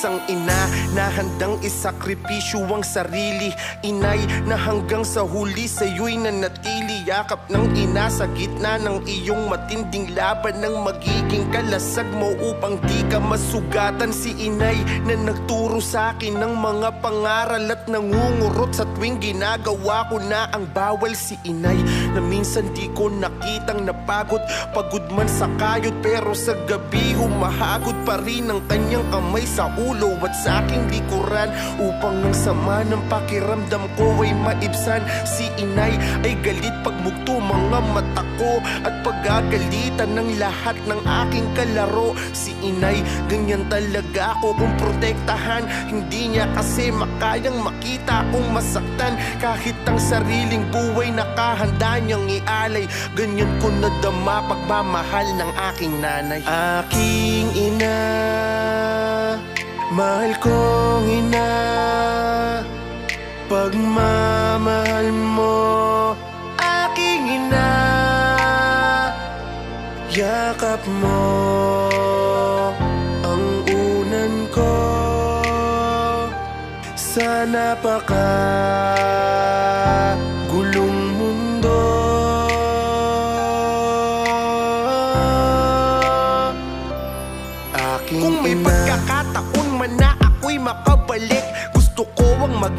isang ina na handang isakripisyo ang sarili. Inay na hanggang sa huli sa'yo'y nanatili. Yakap ng ina sa gitna ng iyong matinding laban Nang magiging kalasag mo upang di ka masugatan. Si inay na nagturo sa akin ng mga pangaral At nangungurot sa tuwing ginagawa ko na ang bawal. Si inay na minsan di ko nakitang napagod. Pagod man sa kayod pero sa gabi humahagod pa rin ang kanyang kamay sa ulo at sa aking likuran Upang ang sama ng pakiramdam ko ay maibsan. Si inay ay galit pagmugto mga mata ko At pagagalitan ng lahat ng aking kalaro. Si inay ganyan talaga ako kung protektahan. Hindi niya kasi makayang makita kung masaktan. Kahit ang sariling buhay nakahanda niyang ialay Ganyan ko nadama pagmamahal ng aking nanay. Aking ina Mahal kong ina Pagmamahal mo Aking ina. Yakap mo Ang unan ko. Sa napaka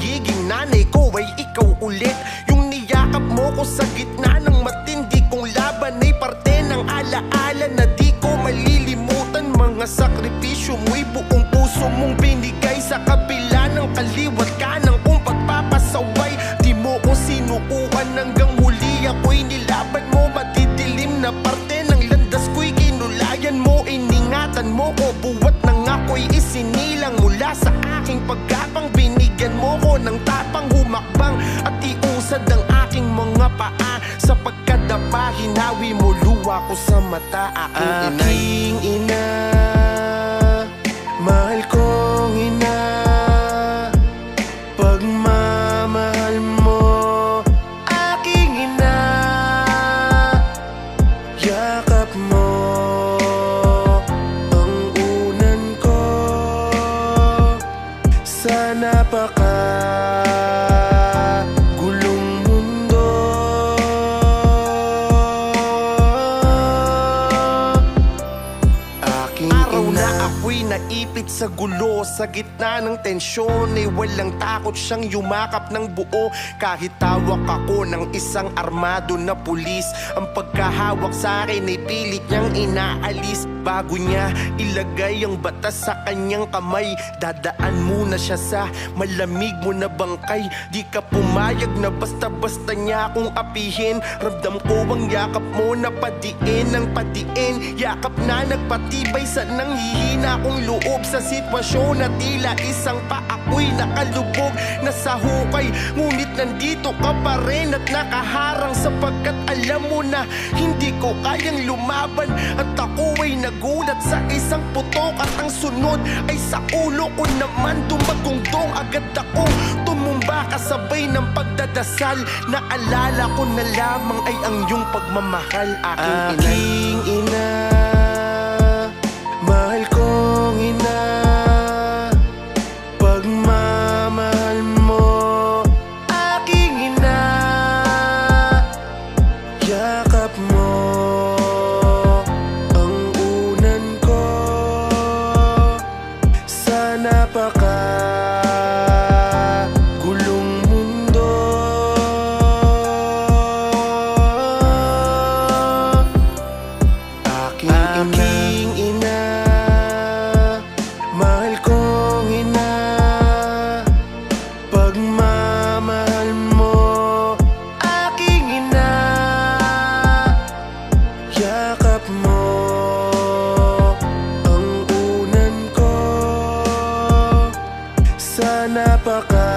ang magiging nanay ko ay ikaw ulit. Yung niyakap mo ko sa gitna ng matindi kong laban Ay parte ng alaala na di ko malilimutan. Mga sakripisyo mo'y buong puso mong binigay Sa kabila ng kaliwat ka mo ko ng tapang humakbang At iusad ang aking mga paa. Sa pagkadapa hinawi mo luwa ko sa mata. Aking, aking ina napaka Gulong mundo. Aking Araw na ako'y naipit sa gulo Sa gitna ng tensyon ay walang takot siyang yumakap ng buo. Kahit tawak ako ng isang armado na pulis Ang pagkahawak sa akin ay pilit niyang inaalis Bago niya ilagay ang batas sa kanyang kamay. Dadaan muna siya sa malamig mo na bangkay. Di ka pumayag na basta-basta niya akong apihin. Ramdam ko ang yakap mo na padiin ng padiin. Yakap na nagpatibay sa nanghihina kong loob. Sa sitwasyon na tila isang pa ako'y nakalubog Nasa hukay. Ngunit nandito ka pa rin At nakaharang sapagkat alam mo na Hindi ko kayang lumaban At ako ay nagulat sa isang putok At ang sunod ay sa ulo ko naman. Dumagungdong agad akong tumumba Kasabay ng pagdadasal. Naalala ko na lamang ay ang iyong pagmamahal. Aking, aking ina Mahal napaka napaka